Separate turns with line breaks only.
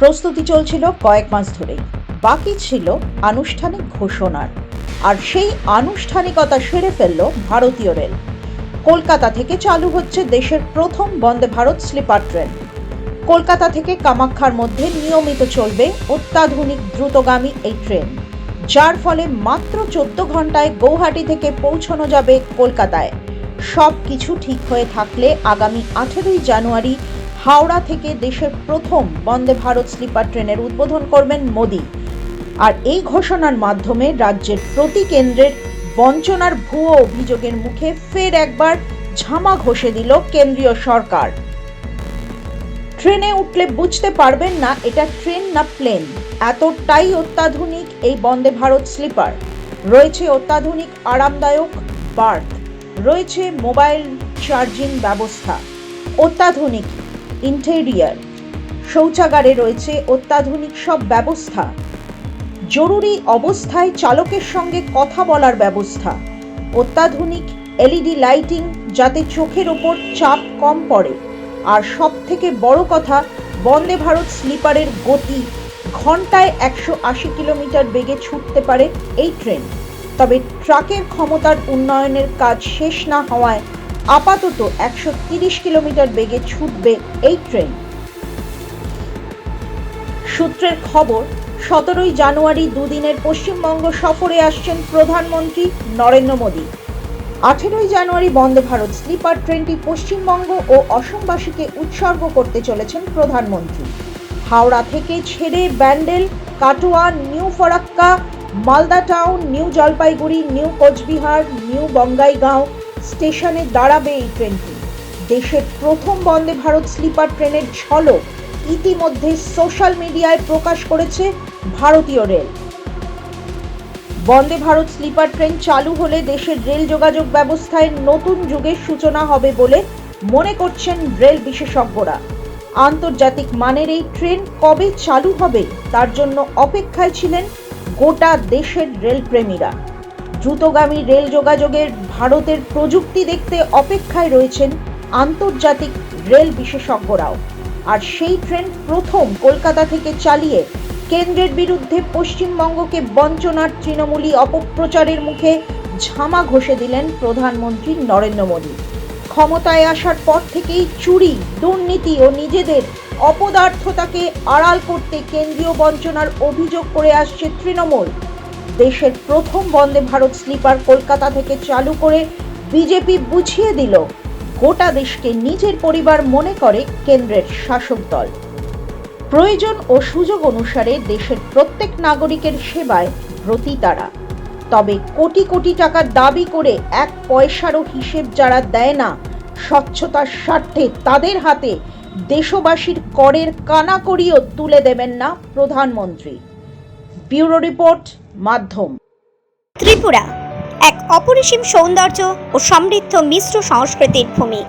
প্রস্তুতি চলছিল কয়েক মাস ধরেই। বাকি ছিল আনুষ্ঠানিক ঘোষণার। আর সেই আনুষ্ঠানিকতা সেরে ফেলল ভারতীয় রেল। কলকাতা থেকে চালু হচ্ছে দেশের প্রথম বন্দে ভারত স্লিপার ট্রেন। কলকাতা থেকে কামাখ্যার মধ্যে নিয়মিত চলবে অত্যাধুনিক দ্রুতগামী এই ট্রেন, যার ফলে মাত্র চোদ্দ ঘন্টায় গৌহাটি থেকে পৌঁছানো যাবে কলকাতায়। সব কিছু ঠিক হয়ে থাকলে আগামী আঠেরোই জানুয়ারি হাওড়া থেকে দেশের প্রথম বন্দে ভারত স্লিপার ট্রেনের উদ্বোধন করবেন মোদি। আর এই ঘোষণার মাধ্যমে রাজ্যের প্রতি কেন্দ্রের বঞ্চনার ভুয়ো অভিযোগের মুখে ফের একবার ঝামা ঘষে দিল কেন্দ্রীয় সরকার। ট্রেনে উঠলে বুঝতে পারবেন না, এটা ট্রেন না প্লেন। এতটাই অত্যাধুনিক এই বন্দে ভারত স্লিপার। রয়েছে অত্যাধুনিক আরামদায়ক বার্থ। রয়েছে মোবাইল চার্জিং ব্যবস্থা। অত্যাধুনিক ইন্টেরিয়ার। শৌচাগারে রয়েছে অত্যাধুনিক সব ব্যবস্থা। জরুরি অবস্থায় চালকের সঙ্গে কথা বলার ব্যবস্থা। অত্যাধুনিক এলইডি লাইটিং যাতে চোখের ওপর চাপ কম পড়ে। আর সব থেকে বড় কথা, বন্দে ভারত স্লিপারের গতি ঘন্টায় একশো আশি কিলোমিটার বেগে ছুটতে পারে এই ট্রেন। তবে ট্রাকের ক্ষমতার উন্নয়নের কাজ শেষ না হওয়ায় আপাতত একশো তিরিশ কিলোমিটার বেগে ছুটবে এই ট্রেন। সূত্রের খবর, সতেরোই জানুয়ারি দুদিনের পশ্চিমবঙ্গ সফরে আসছেন প্রধানমন্ত্রী নরেন্দ্র মোদী। আঠেরোই জানুয়ারি বন্দে ভারত স্লিপার ট্রেনটি পশ্চিমবঙ্গ ও অসমবাসীকে উৎসর্গ করতে চলেছেন প্রধানমন্ত্রী। হাওড়া থেকে ছেড়ে Bandel, Katwa, new Farakka, Malda town, new Jalpaiguri, new Cooch Behar, new Bongaigaon স্টেশনে দাঁড়াবে এই ট্রেনটি। দেশের প্রথম বন্দে ভারত স্লিপার ট্রেনের ঝলক ইতিমধ্যে সোশ্যাল মিডিয়ায় প্রকাশ করেছে ভারতীয় rail. Vande Bharat sleeper train চালু হলে দেশের রেল যোগাযোগ ব্যবস্থায় নতুন যুগের সূচনা হবে বলে মনে করছেন রেল বিশেষজ্ঞরা। আন্তর্জাতিক মানের এই ট্রেন কবে চালু হবে তার জন্য অপেক্ষায় ছিলেন গোটা দেশের রেলপ্রেমীরা। দ্রুতগামী রেল যোগাযোগের ভারতের প্রযুক্তি দেখতে অপেক্ষায় রয়েছেন আন্তর্জাতিক রেল বিশেষজ্ঞরাও। আর সেই ট্রেন প্রথম কলকাতা থেকে চালিয়ে কেন্দ্রের বিরুদ্ধে পশ্চিমবঙ্গকে বঞ্চনার তৃণমূলী অপপ্রচারের মুখে ঝামা ঘষে দিলেন প্রধানমন্ত্রী নরেন্দ্র মোদী। ক্ষমতায় আসার পর থেকেই চুরি, দুর্নীতি ও নিজেদের অপদার্থতাকে আড়াল করতে কেন্দ্রীয় বঞ্চনার অভিযোগ করে আসছে তৃণমূল। দেশের প্রথম বন্দে ভারত স্লিপার কলকাতা থেকে চালু করে বিজেপি বুঝিয়ে দিল, গোটা দেশকে নিজের পরিবার মনে করে কেন্দ্রের শাসক দল। প্রয়োজন ও সুযোগ অনুসারে দেশের প্রত্যেক নাগরিকের সেবায় ব্রতী তারা। তবে কোটি কোটি টাকা দাবি করে এক পয়সারও হিসেব যারা দেয় না, স্বচ্ছতার স্বার্থে তাদের হাতে দেশবাসীর করের কানাকড়িও তুলে দেবেন না প্রধানমন্ত্রী। ব্যুরো রিপোর্ট মাধ্যম।
ত্রিপুরা এক অপরিসীম সৌন্দর্য ও সমৃদ্ধ মিশ্র সংস্কৃতির ভূমি।